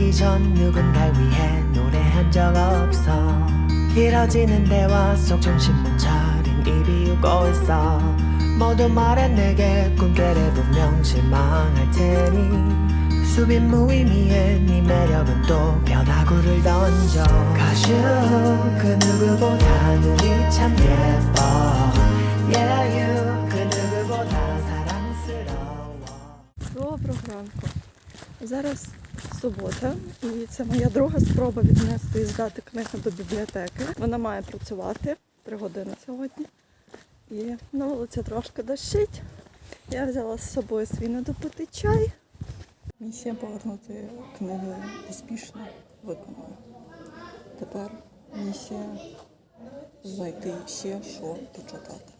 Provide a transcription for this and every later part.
널 만나기 전 누군가를 위해 노래한 적 없어 길어지는 대화 속 정신못 차린 입이 웃고 있어 모두 말해 내게 꿈깨래 분명 실망할 테니 수빈 무의미해 네 매력은 또 벼다구를 던져 가수 그 누구보다 눈이 참 예뻐 Yeah you 그 누구보다 사랑스러워 Доброго ранку. Зараз Субота, і це моя друга спроба віднести і здати книгу до бібліотеки. Вона має працювати три години сьогодні. І на вулиці трошки дощить. Я взяла з собою свій недопитий чай. Місія повернути книги успішно виконана. Тепер місія знайти ще що почитати.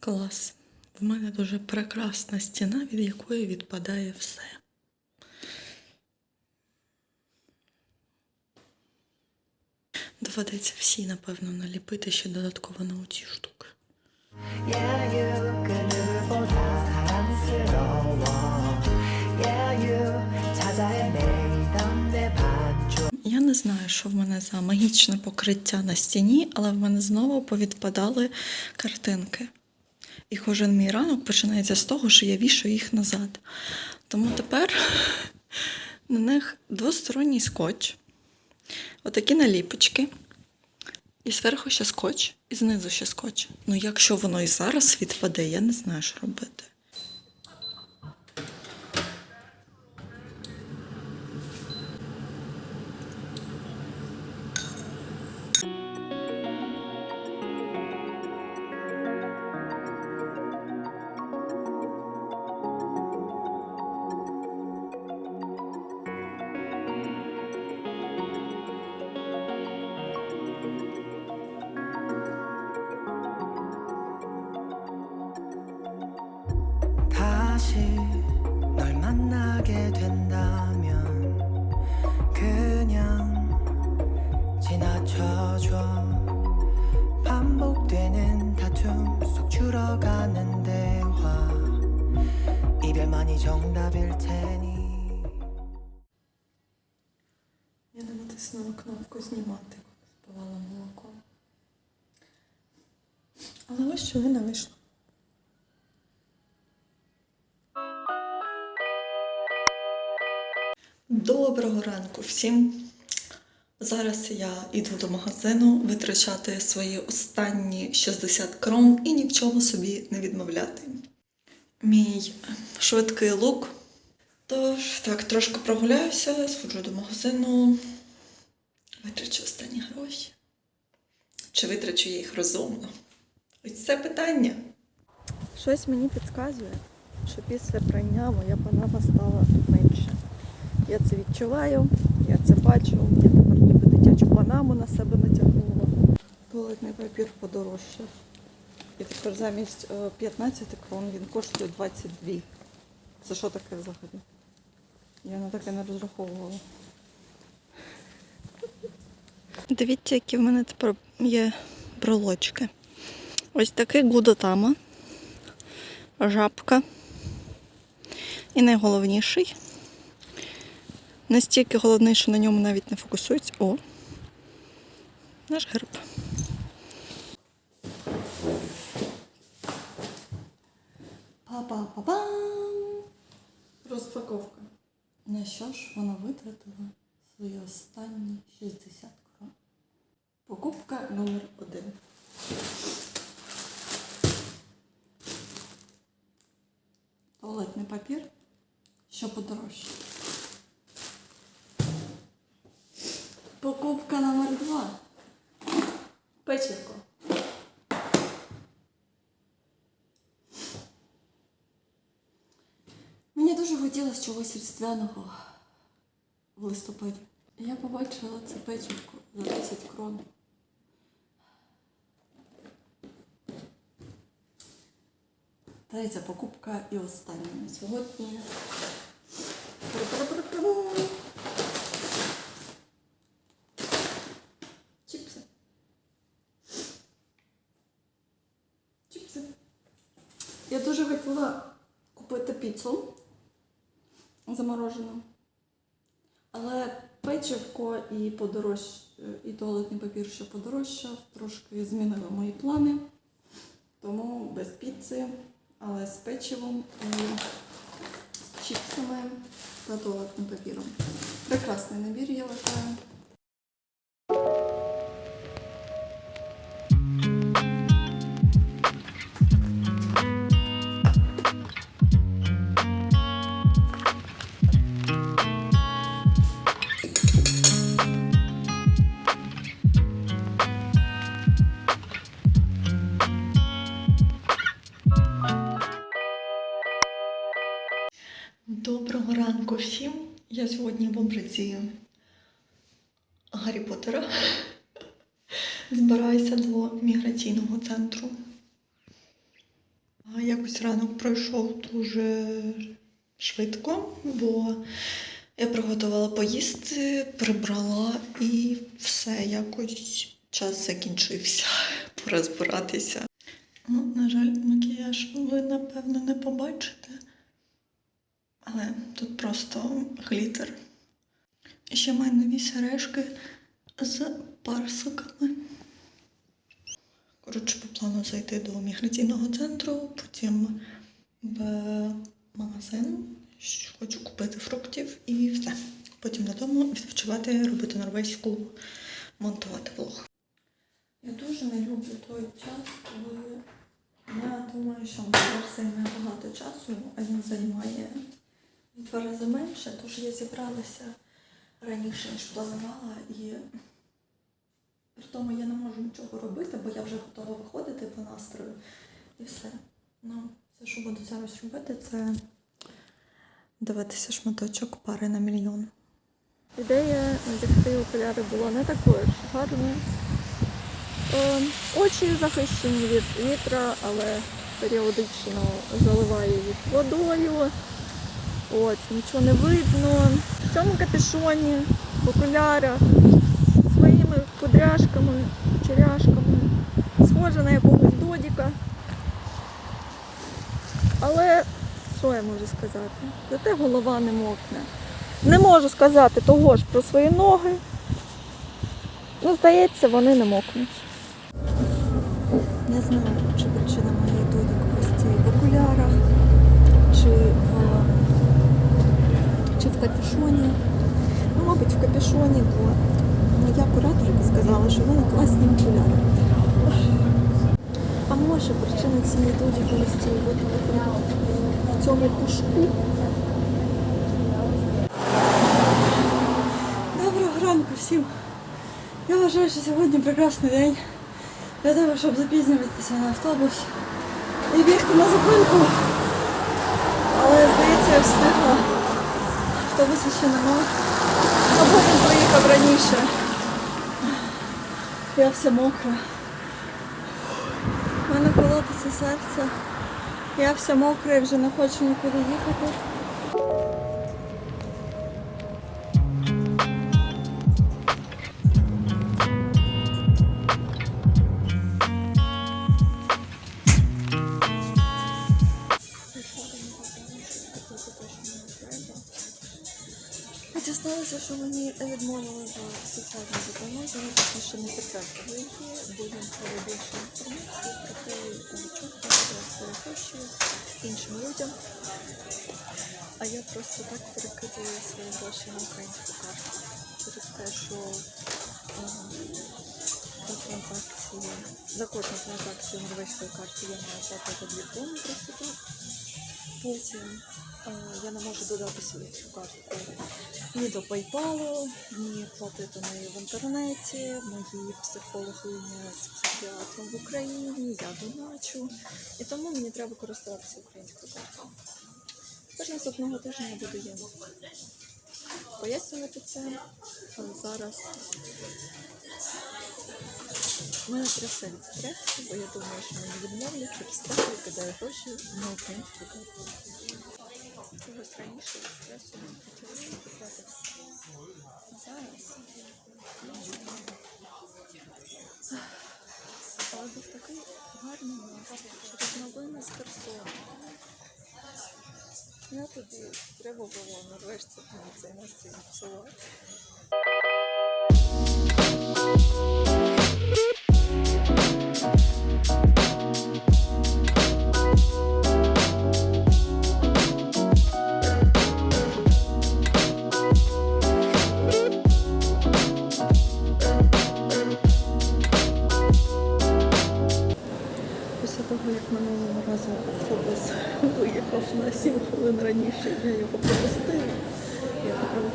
Клас. В мене дуже прекрасна стіна, від якої відпадає все. Доведеться всі, напевно, наліпити ще додатково на оці штуки. Я не знаю, що в мене за магічне покриття на стіні, але в мене знову повідпадали картинки. І кожен мій ранок починається з того, що я вішаю їх назад. Тому тепер на них двосторонній скотч, отакі наліпочки, і зверху ще скотч, і знизу ще скотч. Ну, якщо воно і зараз відпаде, я не знаю, що робити. 다시 널 만나게 된다면 그냥 지나쳐줘 반복되는 다툼 속 줄어가는 대화 이별만이 정답일 테니 Я не натиснула кнопку знімати, коли збивала молоко. Але ось що не вийшло. Доброго ранку всім. Зараз я йду до магазину витрачати свої останні 60 крон і ні в чому собі не відмовляти. Мій швидкий лук. Тож, так, трошки прогуляюся, сходжу до магазину, витрачу останні гроші. Чи витрачу їх розумно? Ось це питання. Щось мені підказує, що після прання моя панама стала менше. Я це відчуваю, я це бачу, я тепер ніби дитячу панаму на себе натягнула. Туалетний папір подорожчав. І тепер замість е, 15 крон він коштує 22. Це що таке взагалі? Я на таке не розраховувала. Дивіться, які в мене тепер є брелочки. Ось такий гудотама, жабка. І найголовніший. Настільки головний, що на ньому навіть не фокусується. О! Наш герб. Па-па-па-пам! Розпаковка. На що ж вона витратила свої останні 60 крон? Покупка номер один. Туалетний папір, що подорожче. Покупка номер два. Печивко. Мені дуже хотілося чогось різдвяного в листопаді. Я побачила це печивко за 10 крон. Третя покупка і остання на сьогодні. Я дуже хотіла купити піцу, заморожена. Але печивко і подорож... і туалетний папір, що подорожчав, трошки змінили мої плани. Тому без піци, але з печивом і з чіпсами та туалетним папіром. Прекрасний набір, я вважаю. Гаррі Поттера. Збираюся до міграційного центру. Якось ранок пройшов дуже швидко, бо я приготувала поїсти, прибрала і все, якось час закінчився. Пора збиратися. Ну, на жаль, макіяж ви, напевно, не побачите. Але тут просто глітер. Ще маю нові сережки з парсиками. Коротше, по плану зайти до міграційного центру, потім в магазин. Хочу купити фруктів і все. Потім додому відпочивати, робити норвезьку, монтувати влог. Я дуже не люблю той час, коли я думаю, що макіяж займе багато часу, а він займає в два рази менше, тож я зібралася раніше, ніж планувала, і при тому я не можу нічого робити, бо я вже готова виходити по настрою і все. Ну, все, що буду зараз робити, це Дивитися шматочок пари на мільйон. Ідея надягти окуляри була не такою ж гарною. Е, очі захищені від вітра, але періодично заливаю їх водою. От, нічого не видно. В цьому капюшоні, в окулярах, зі своїми кудряшками, черяшками. Схожа на якогось додіка. Але що я можу сказати? Зате голова не мокне. Не можу сказати того ж про свої ноги. Ну, здається, вони не мокнуть. Не знаю, чи причина моєї додіковості в окулярах, чи чи в капюшоні. Ну, мабуть, в капюшоні, бо моя кураторка сказала, що в мене класні окуляри. А може причина цієї додіковості от в цьому пушку? Доброго ранку всім. Я вважаю, що сьогодні прекрасний день для того, щоб запізнюватися на автобус і бігти на зупинку. Але здається, я встигла. Автобуса ще нема. Або він приїхав раніше. Я вся мокра. У мене колотиться серце. Я вся мокра і вже не хочу нікуди їхати. Я дізналася, що мені відмовили в соціальній допомозі, точніше не підтвердили її. Будемо мати більше інформації про те, я свої гроші іншим людям. А я просто так перекидаю свої гроші на українську карту через те, що ем, за транзакції, за кожну транзакцію норвезької карти я маю платити дві крони просто так. Потім я не можу додати свою цю картку ні до PayPal, ні платити нею в інтернеті. Мої психологи з психіатром в Україні, я доначу. І тому мені треба користуватися українською картою. Тож наступного тижня я буду їм пояснювати це. Але зараз мене трясе від стресу, бо я думаю, що мені відмовлять через те, я кидаю гроші на українську карту. Чогось раніше від стресу не почали все. Зараз. Але був такий гарний момент, через новини з Херсона. Я тоді треба було нарешті на цей настрій псувати.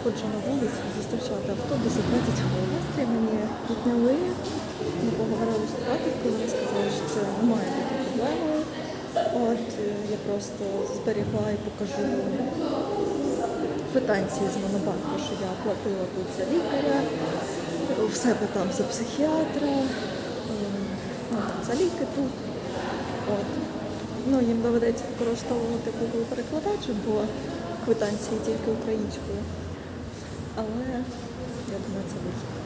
Виходжу на вулицю зустрічати автобус за 20 хвилин. Мені підняли, ми поговорили з операторкою, вони сказали, що це не має бути проблемою. От е, я просто зберігла і покажу квитанції з монобанку, що я платила тут за лікаря, в себе там за психіатра, ем, ну, за ліки тут. От. Ну, їм доведеться використовувати Google перекладач, бо квитанції тільки українською. Але я думаю, це вийшло.